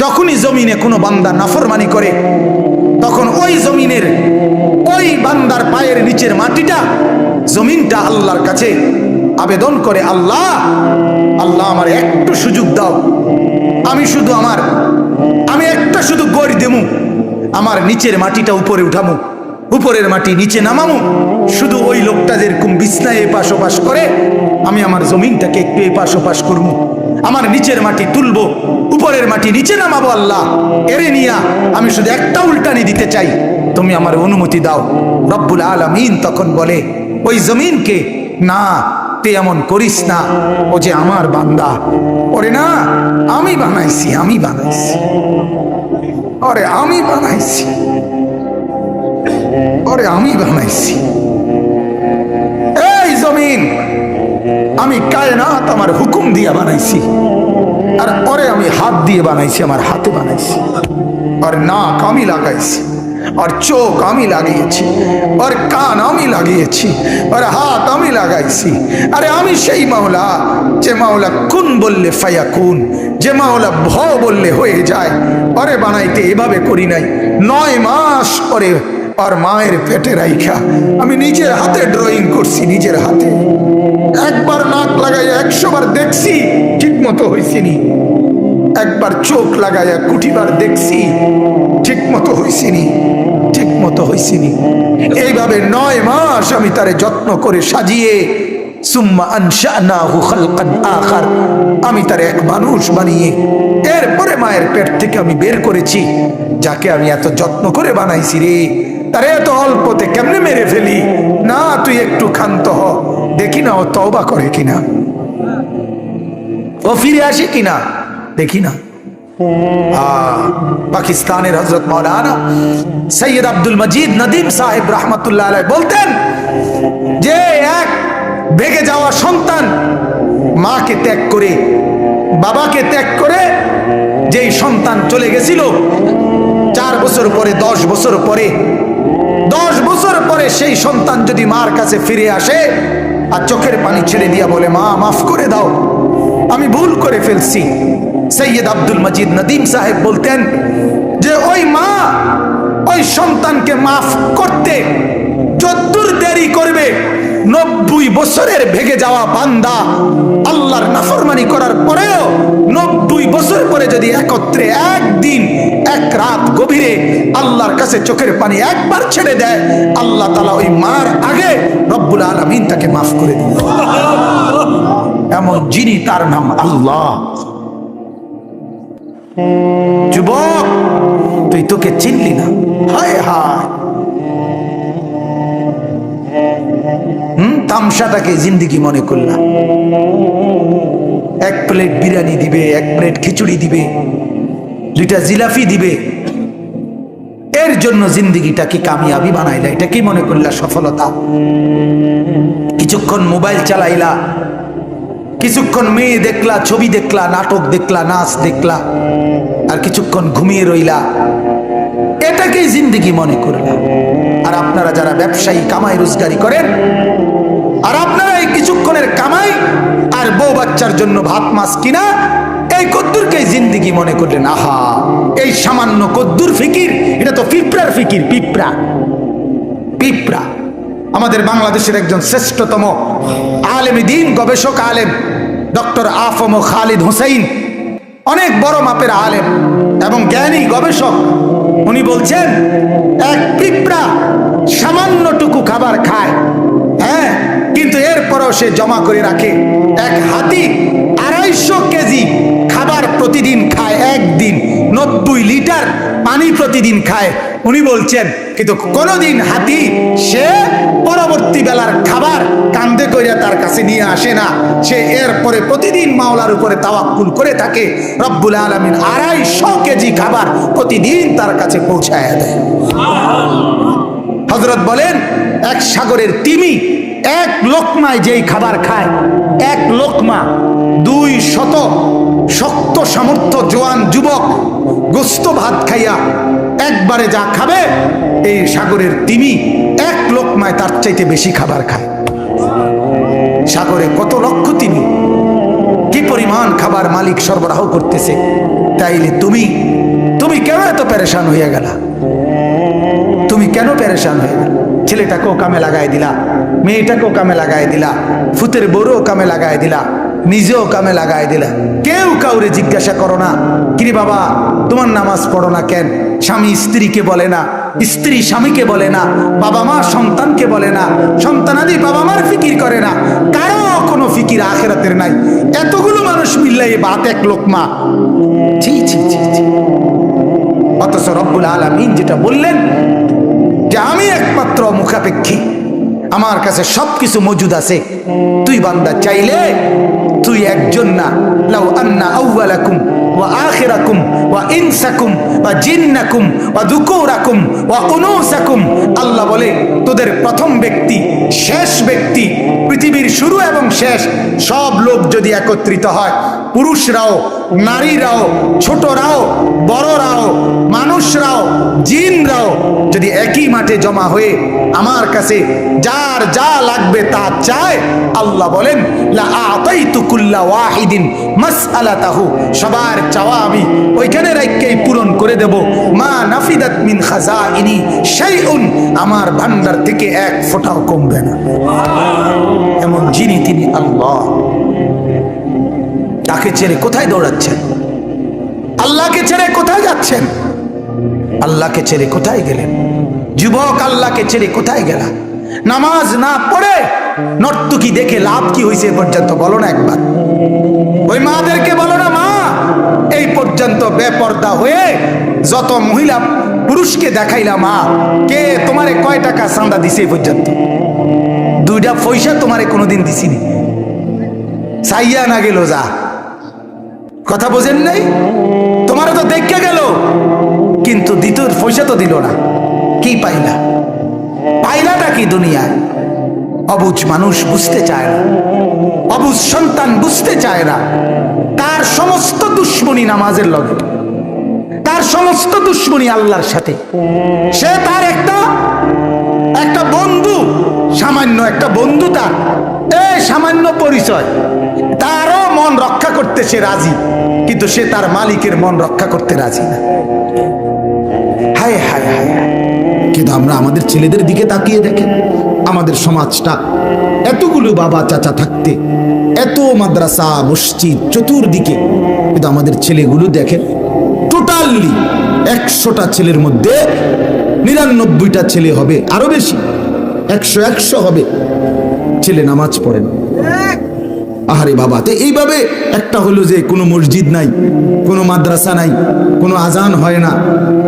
যখনই জমিনে কোনো বান্দা নাফরমানি করে, তখন ওই জমিনের ওই বান্দার পায়ের নিচের মাটিটা জমিনটা আল্লাহর কাছে আবেদন করে, আল্লাহ আল্লাহ আমার একটু সুযোগ দাও। আমি শুধু আমার, আমি একটা শুধু গড় দেমু। আমার নিচের মাটিটা উপরে উঠামু, উপরের মাটি নিচে নামামু। শুধু ওই লোকটা যেরকম বিছনায় এপাশ ওপাশ করে, আমি আমার জমিনটাকে একটু এপাশ ওপাশ করব আমার নিচের মাটি তুলবো উপরের মাটি নিচে নামাবো আল্লাহ। এরে নিয়া, আমি শুধু একটা উল্টানি দিতে চাই। তুমি আমার অনুমতি দাও। রব্বুল আলমিন তখন বলে, ওই জমিনকে না এমন করিস না। ও যে আমার বান্দা। ওরে না, আমি বানাইছি আমি বানাইছি। ওরে আমি বানাইছি। ওরে আমি বানাইছি। এই জমিন, আমি কায়নাত আমার হুকুম দিয়া বানাইছি। আর ওরে আমি হাত দিয়ে বানাইছি, আমার হাতে বানাইছি। আর নাক আমি লাগাইছি, আর চোখ আমি লাগিয়েছি, আর কান আমি লাগিয়েছি, আর হাত আমি লাগাইছি। আরে আমি সেই মাওলা, যে মাওলা কুন বললে ফায়া কুন যে মাওলা ভ বললে হয়ে যায়। আরে বানাইতে এভাবে করি নাই, নয় মাস পরে আর মায়ের পেটে রাইখা। আমি নিজের হাতে ড্রয়িং করছি, নিজের হাতে। একবার নাক লাগাই একশো বার দেখছি ঠিক মতো হয়েছিনি একবার চোখ লাগাইয়া কুটিবার দেখছি ঠিক মতো হয়েছিনি ঠিক মতো হয়েছিনি এইভাবে নয় মাস আমি তারে যত্ন করে সাজিয়ে, সুম্মা আমি তার এক মানুষ বানিয়ে, এরপরে মায়ের পেট থেকে আমি বের করেছি, যাকে আমি এত যত্ন করে বানাইছি রে। তারে এত অল্পতে কেমনে মেরে ফেলি? না, তুই একটু ক্ষান্ত হ। দেখি না ও তওবা করে কিনা। ও ফিরে আসে কিনা? দেখি না। পাকিস্তানের হজরত মৌলানা সৈয়দ আব্দুল মজিদ নদীম সাহেব রহমতুল্লাহ বলতেন, যে এক ভেগে যাওয়া সন্তান মাকে ত্যাগ করে, বাবাকে ত্যাগ করে যেই সন্তান চলে গেছিল, চার বছর পরে, দশ বছর পরে দশ বছর পরে সেই সন্তান যদি মার কাছে ফিরে আসে আর চোখের পানি ছেড়ে দিয়া বলে, মা, মাফ করে দাও, আমি ভুল করে ফেলছি। সৈয়দ আব্দুল মজিদ নদীম সাহেব বলতেন যে, ওই মা, ওই সন্তানকে মাফ করতে যদ্দূর দেরি করবে, নব্বই বছরের ভেগে যাওয়া বান্দা আল্লাহর নাফরমানি করার পরেও নব্বই বছর পরে যদি একত্রে একদিন, এক রাত কাছে চোখের পানি একবার ছেড়ে দেয়, আল্লাহ তালা ওই মার আগে রব্বুল আলমিন তাকে মাফ করে দিল। এমন যিনি তার নাম আল্লাহ। যুবক, তুই তোকে চিনলি না? হায় হায়। তামসাটাকে জিন্দিগি মনে করলাম এক প্লেট বিরিয়ানি দিবে, এক প্লেট খিচুড়ি দিবে, দুইটা জিলাফি দিবে। এর জন্য জিন্দিগিটাকে কামিয়াবি বানাইলা। এটা কি মনে করলা সফলতা? কিছুক্ষণ মোবাইল চালাইলা, কিছুক্ষণ মেয়ে দেখলা, ছবি দেখলা, নাটক দেখলা, নাচ দেখলা, আর কিছুক্ষণ ঘুমিয়ে রইলা। এটাকেই জিন্দিগি মনে করলাম আর আপনারা যারা ব্যবসায়ী, কামাই, রোজগারি করেন, আর আপনারা এই কিছুক্ষণের কামাই আর বউ বাচ্চার জন্য ভাত, মাছ কিনা এই কদ্দুরকে জিন্দিগি মনে করলেন, আহা, এই সামান্য কদ্দুর ফিকির, এটা তো পিঁপড়ার ফিকির, পিঁপড়া পিঁপড়া। আমাদের বাংলাদেশের একজন শ্রেষ্ঠতম আলেম দিন, গবেষক আলেম, ডক্টর আফম খালিদ হুসাইন, অনেক বড় মাপের আলেম এবং জ্ঞানী গবেষক। উনি বলছেন, এক পিঁপড়া সামান্যটুকু খাবার খায় হ্যাঁ কিন্তু এরপরও সে জমা করে রাখে এক হাতি আড়াইশো কেজি একদিন নব্বই লিটার পানি প্রতিদিন খায়। উনি বলছেন, কিন্তু কোনোদিন হাতি সে পরবর্তী বেলার খাবার কান্দে কইরা তার কাছে নিয়ে আসে না। সে এরপরে প্রতিদিন মাওলার উপরে তাওয়াক্কুল করে থাকে। রব্বুল আলমিন আড়াইশো কেজি খাবার প্রতিদিন তার কাছে পৌঁছায় দেয়। হজরত বলেন, এক সাগরের তিমি, এক লোকমায় যেই খাবার খায়, এক লোকমা দুই শত শক্ত সামর্থ্য জোয়ান যুবক গোস্ত ভাত খাইয়া একবারে যা খাবে, এই সাগরের তিমি এক লোকমায় তার চাইতে বেশি খাবার খায়। সাগরে কত লক্ষ তিমি, কি পরিমাণ খাবার মালিক সরবরাহ করতেছে, তাইলে তুমি তুমি কেন এত প্যারেশান হইয়া গেলা? তুমি কেন প্যারেশান হয়ে গেল? ছেলেটাকেও কামে লাগাই দিলা, মেয়েটাকেও কামে লাগাই দিলা, ফুতের বউরও কামে লাগাই দিলা নিজেও কামে লাগাই দিলা। কেউ কাউরে জিজ্ঞাসা করো না, কিরে বাবা, তোমার নামাজ পড়ো না কেন? স্বামী স্ত্রীকে বলে না, স্ত্রী স্বামীকে বলে না, বাবা মা সন্তানকে বলে না, সন্তানাদি বাবা মার ফিকির করে না। কারও কোনো ফিকির আখেরাতের নাই। এতগুলো মানুষ মিললে এই বাত এক লোকমা। ছি ছি ছি। অথচ রব্বুল আলমিন যেটা বললেন, যে আমি একমাত্র মুখাপেক্ষী। আমার কাছে সবকিছু মজুদ আছে। তুই বান্দা চাইলে তুই একজন না। লাউ আন্না আউ্বালাকুম ওয়া আখিরাকুম ওয়া ইনসাকুম ওয়া জিন্নাকুম ওয়া দুকুরাকুম ওয়া উনুসাকুম। আল্লাহ বলে, তোদের প্রথম ব্যক্তি, শেষ ব্যক্তি, পৃথিবীর শুরু এবং শেষ, সব লোক যদি একত্রিত হয়, পুরুষরাও নারীরাও, ছোটরাও, বড়রাও, মানুষরাও, জিনরাও যদি একই মাঠে জমা হয়ে আমার কাছে যার যা লাগবে তা চায়, আল্লাহ বলেন ওয়াহিদিন মাসআলাতাহু। সবার চাওয়া আমি ওইখানে রাইকেই পূরণ করে দেব। মা নাফিদাত মিন খাজাইনি শাইউন, আমার ভান্ডার থেকে এক ফোঁটাও কমবে না। এমন যিনি তিনি আল্লাহ। তাকে ছেড়ে কোথায় দৌড়াচ্ছেন? আল্লাহকে ছেড়ে কোথায় যাচ্ছেন? আল্লাহকে ছেড়ে কোথায় গেলেন? যুবক আল্লাহকে ছেড়ে কোথায় গেলা? নামাজ না পড়ে নর্তুকি দেখে লাভ কি হয়েছে পর্যন্ত বলো না একবার। ওই মাদেরকে বলো না, মা, এই পর্যন্ত বেপর্দা হয়ে যত মহিলা পুরুষকে দেখাইলা মা, কে তোমারে কয় টাকা চাঁদা দিছে এই পর্যন্ত? দুইটা পয়সা তোমারে কোনোদিন দিছিনি চাইয়া না গেল যা। কথা বোঝেন নাই? তোমারও তো দেখে গেল। কিন্তু দ্বিতীয় পয়সা তো দিল না। কি পাইলা? পাইলাটা কি দুনিয়ায়? অবুজ মানুষ বুঝতে চায় না। অবুজ সন্তান বুঝতে চায় না। তার সমস্ত দুশ্মনী নামাজের লগে। তার সমস্ত দুশ্মনী আল্লাহর সাথে। সে তার একটা একটা বন্ধু, সামান্য একটা বন্ধু তার। এ সামান্য পরিচয়। তারও মন রক্ষা করতে সে রাজি, কিন্তু সে তার মালিকের মন রক্ষা করতে রাজি না হায় হায় হায়। কিন্তু আমরা আমাদের ছেলেদের দিকে তাকিয়ে দেখেন, আমাদের সমাজটা এতগুলো বাবা চাচা থাকতে, এত মাদ্রাসা, মসজিদ, চতুর্দিকে, কিন্তু আমাদের ছেলেগুলো দেখেন টোটালি একশোটা ছেলের মধ্যে নিরানব্বইটা ছেলে হবে, আরও বেশি, একশো একশো হবে, ছেলে নামাজ পড়েন আহারে বাবা, তো এইভাবে একটা হলো যে কোনো মসজিদ নাই, কোনো মাদ্রাসা নাই, কোনো আজান হয় না,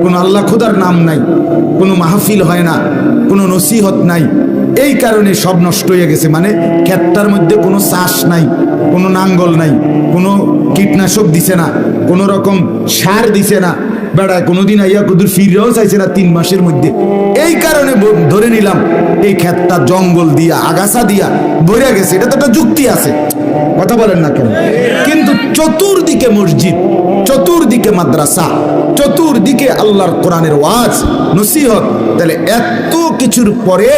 কোনো আল্লাহ খোদার নাম নাই, কোনো মাহফিল হয় না, কোনো নসিহত নাই, এই কারণে সব নষ্ট হয়ে গেছে। মানে ক্ষেতটার মধ্যে কোনো চাষ নাই, কোনো নাঙ্গল নাই, কোনো কীটনাশক দিছে না, কোনো রকম সার দিছে না। বেড়ায় কোনোদিন আইয়া কুদুর ফিরেও চাইছে না তিন মাসের মধ্যে। এই কারণে ধরে নিলাম, এই ক্ষেতটা জঙ্গল দিয়া, আগাছা দিয়া ভরে গেছে, এটা তো একটা যুক্তি আছে। কথা বলেন না কেন? কিন্তু চতুর্দিকে মসজিদ, চতুর্দিকে মাদ্রাসা, চতুর্দিকে আল্লাহর কোরআনের ওয়াজ, নসিহত, তাহলে এত কিছুর পরে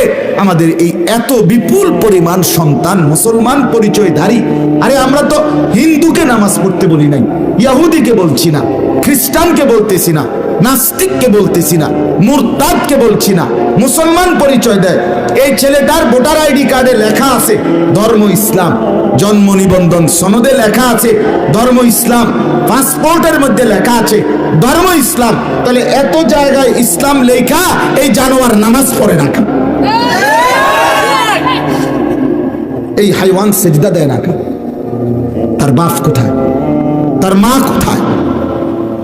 আমাদের এই এত বিপুল পরিমাণ সন্তান, মুসলমান পরিচয়ধারী। আরে আমরা তো হিন্দুকে নামাজ পড়তে বলি নাই, ইয়াহুদিকে বলছি না, খ্রিস্টানকে বলতেছি না, নাস্তিককে বলতেছি না, মুরতাদকে বলছি না, মুসলমান পরিচয় দেয়। এই ছেলেটার ভোটার আইডি কার্ডে লেখা আছে, ধর্ম ইসলাম। জন্ম নিবন্ধন সনদে লেখা আছে, ধর্ম ইসলাম। পাসপোর্টের মধ্যে লেখা আছে, ধর্ম ইসলাম। তাহলে এত জায়গায় ইসলাম লেখা, এই জানোয়ার নামাজ পড়ে না? এই হাইওয়ান সেজদা দেয় না? তার বাপ কোথায়? তার মা কোথায়?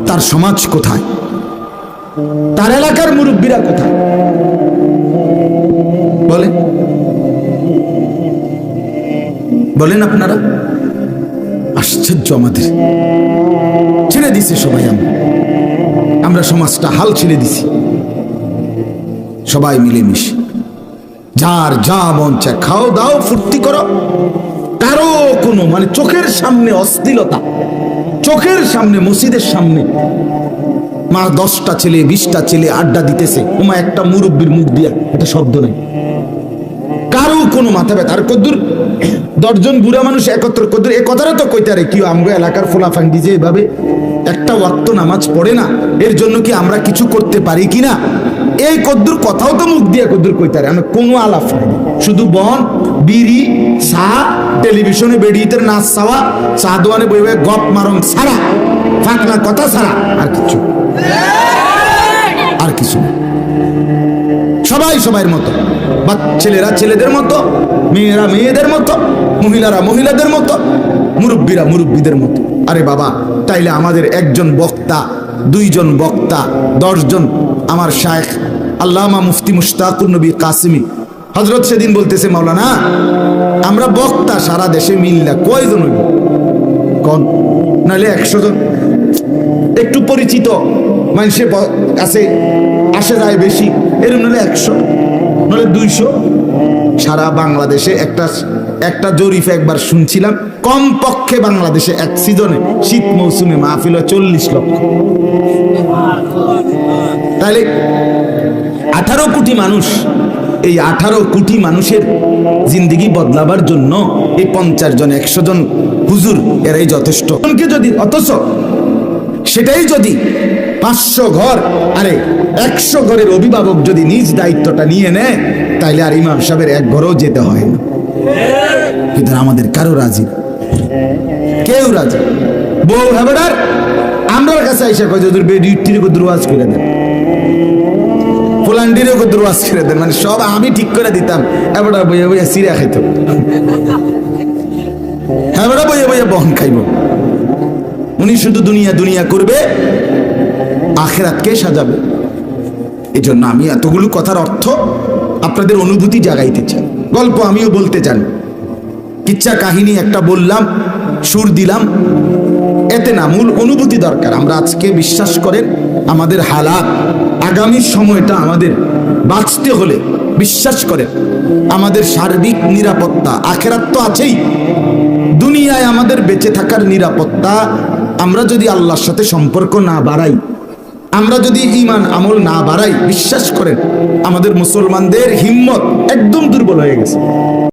তার সমাজ কোথায়? তার এলাকার মুরব্বীরা কোথায়? বলেন। বলেন আপনারা। আশ্চর্য আমাদের। ছেড়ে দিছে সবাই আমরা। আমরা সমাজটা হাল ছেড়ে দিছি। সবাই মিলেমিশে। যার যা মন চায় খাও, দাও, ফুর্তি করো। কারও কোনো মানে চোখের সামনে অস্থিলতা চোখের সামনে, মসজিদের সামনে। মা দশটা ছেলে, বিশটা ছেলে আড্ডা দিতেছে। ওমা একটা মুরব্বীর মুখ দিয়া, এটা শব্দ নেই। কোনো মাথা ব্যথা। আর কদ্দুর, দশজন বুড়া মানুষ একত্র, কদ্দুর, এ কথাটা তো কইতারে কি আমগো এলাকার ফোলাফান্ডি যে এভাবে একটা ওয়াক্ত নামাজ পড়ে না, এর জন্য কি আমরা কিছু করতে পারি কি না? এই কদ্দুর কথাও তো মুখ দিয়ে কদ্দুর কইতারে আমি কোনো আলাপ নাই। শুধু বন, বিড়ি, চা, টেলিভিশনে বেরিয়ে নাচ চাওয়া, চা দোয়ানে বই গপ মারং ছাড়া, ফাঁকনা কথা ছাড়া, আর কিছু। আর কিছু না। সবাই সবার মতো। বা ছেলেরা ছেলেদের মতো, মেয়েরা মেয়েদের মতো, মহিলারা মহিলাদের মতো, মুরব্বীরা মুরব্বীদের মতো। আরে বাবা, তাইলে আমাদের একজন বক্তা, দুইজন বক্তা, দশজন, আমার শায়েখ আল্লামা মুফতি মুশতাকুর নবী কাসিমি। হজরত সেদিন বলতেছে, মাওলানা, আমরা বক্তা সারা দেশে মিল্লা কয়জন হইব? কন, নাহলে একশো জন। একটু পরিচিত মানুষের কাছে আসে যায় বেশি এরকম নাহলে একশো নাহলে দুইশো। সারা বাংলাদেশে একটা একটা জরিফে একবার শুনছিলাম কম পক্ষে বাংলাদেশে এক সিজনে শীত মৌসুমে মাহফিল হয় চল্লিশ লক্ষ। তাহলে আঠারো কোটি মানুষ, এই আঠারো কোটি মানুষের জিন্দিগি বদলাবার জন্য এই পঞ্চাশ জন, একশো জন হুজুর, এরাই যথেষ্ট। যদি অথচ সেটাই যদি পাঁচশো ঘর, আরে একশো ঘরের অভিভাবক যদি নিজ দায়িত্বটা নিয়ে নেয়, তাইলে আর ইমাম সাহেবের এক ঘরেও যেতে হয় না। কিন্তু আমাদের কারও রাজি কেউ রাজি বউ হেবেডার আমরা কাছে আইসা কয় যদি ডিউটির দ্রুয়াজ করে দেন। পোলান্ডিরও দ্রুয়াজ করে দেন। মানে সব আমি ঠিক করে দিতাম। এবার বইয়া বইয়া সিরিয়া খাইতো এবার বইয়া বইয়া বহন খাইব। উনি শুধু দুনিয়া দুনিয়া করবে, আখেরাতকে সাজাবে। এই জন্য আমি এতগুলো কথার অর্থ আপনাদের অনুভূতি জাগাইতে চাই। গল্প আমিও বলতে চান কিচ্ছা কাহিনী একটা বললাম, সুর দিলাম, এতে না মূল অনুভূতি দরকার। আমরা আজকে বিশ্বাস করেন, আমাদের হালাত, আগামী সময়টা আমাদের বাঁচতে হলে বিশ্বাস করেন, আমাদের সার্বিক নিরাপত্তা, আখেরাত তো আছেই। দুনিয়ায় আমাদের বেঁচে থাকার নিরাপত্তা আমরা যদি আল্লাহর সাথে সম্পর্ক না বাড়াই, আমরা যদি ইমান আমল না বাড়াই, বিশ্বাস করেন, আমাদের মুসলমানদের হিম্মত একদম দুর্বল হয়ে গেছে।